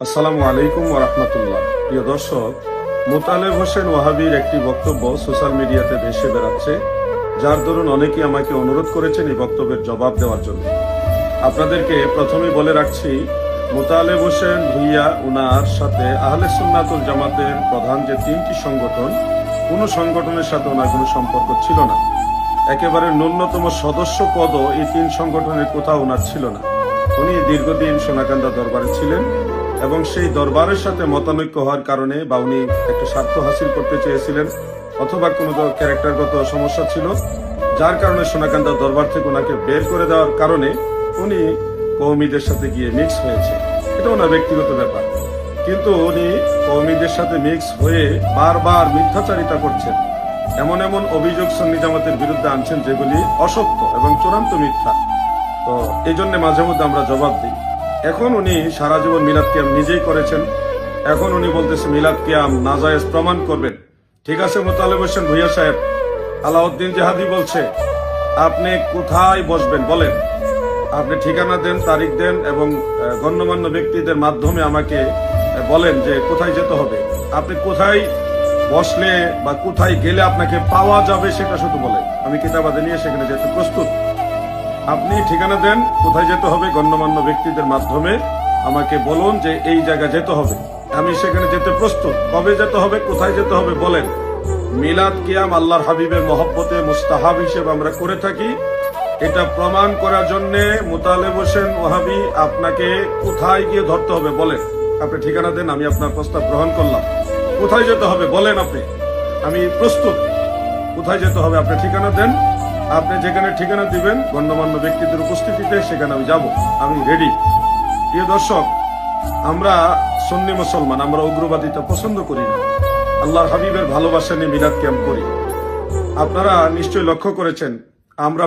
আসসালামু আলাইকুম ওরহমতুল্লাহ প্রিয় দর্শক, মোতালেব হোসেন ওয়াহাবির একটি বক্তব্য সোশ্যাল মিডিয়াতে ভেসে বেড়াচ্ছে, যার দরুন অনেকেই আমাকে অনুরোধ করেছেন এই বক্তব্যের জবাব দেওয়ার জন্য। আপনাদেরকে প্রথমেই বলে রাখছি, মোতালেব হোসেন ভুইয়া উনার সাথে আহলে সুন্নাতুল জামাতের প্রধান যে তিনটি সংগঠন, কোনো সংগঠনের সাথে ওনার কোনো সম্পর্ক ছিল না। একেবারে ন্যূনতম সদস্য পদও এই তিন সংগঠনের কোথাও ওনার ছিল না। উনি দীর্ঘদিন সোনাকান্দা দরবারে ছিলেন। এবং সেই দরবারের সাথে মতানৈক্য হওয়ার কারণে বা উনি একটা স্বার্থ হাসিল করতে চেয়েছিলেন, অথবা কোনো ক্যারেক্টারগত সমস্যা ছিল, যার কারণে সোনাকান্দা দরবার থেকে ওনাকে বের করে দেওয়ার কারণে উনি কৌমিদের সাথে গিয়ে মিক্স হয়েছে। এটা ওনার ব্যক্তিগত ব্যাপার। কিন্তু উনি কৌমিদের সাথে মিক্স হয়ে বারবার মিথ্যাচারিতা করছেন। এমন এমন অভিযোগ সন্নি জামাতের বিরুদ্ধে আনছেন যেগুলি অসত্য এবং চূড়ান্ত মিথ্যা। তো এই জন্য মাঝে মধ্যে আমরা জবাব দিই। এখন উনি সারা জীবন মিলাদ কিয়াম নিজেই করেছেন। এখন উনি বলতেছে, মিলাদ কিয়াম নাজায়েজ প্রমাণ করবেন। ঠিক আছে, মোতালেব হোসেন ভুইয়া সাহেব, আলাউদ্দিন জাহাদি বলছে, আপনি কোথায় বসবেন? বলেন। আপনি ঠিকানা দেন, তারিখ দেন এবং গণ্যমান্য ব্যক্তিদের মাধ্যমে আমাকে বলেন যে কোথায় যেতে হবে। আপনি কোথায় বসলে বা কোথায় গেলে আপনাকে পাওয়া যাবে সেটা শুধু বলেন। আমি কিতাবাদে নিয়ে সেখানে যেতে প্রস্তুত। আপনি ঠিকানা দেন, কোথায় যেতে হবে গণ্যমান্য ব্যক্তিদের মাধ্যমে। আমাকে বলুন যে এই জায়গা যেতে হবে। আমি সেখানে যেতে প্রস্তুত। কবে যেতে হবে, কোথায় যেতে হবে বলেন। মিলাদ কিয়াম আল্লাহর হাবিবের মহব্বতে মুস্তাহাব হিসেবে আমরা করে থাকি। এটা প্রমাণ করার জন্য মুতালেব হোসেন ওহাবি আপনাকে কোথায় গিয়ে ধরতে হবে বলেন। আপনি ঠিকানা দেন, আমি আপনার প্রস্তাব গ্রহণ করলাম। কোথায় যেতে হবে বলেন আপনি। আমি প্রস্তুত। কোথায় যেতে হবে আপনি ঠিকানা দেন। আপনি যেখানে ঠিকানা দিবেন, গণ্যমান্য ব্যক্তিদের উপস্থিতিতে সেখানে আমি যাব। আমি রেডি প্রিয় দর্শক, আমরা সন্নি মুসলমান, আমরা উগ্রবাদিতা পছন্দ করি না। আল্লাহর হাবিবের ভালোবাসা নিয়ে মিলাদ ক্যাম্প করি। আপনারা নিশ্চয় লক্ষ্য করেছেন, আমরা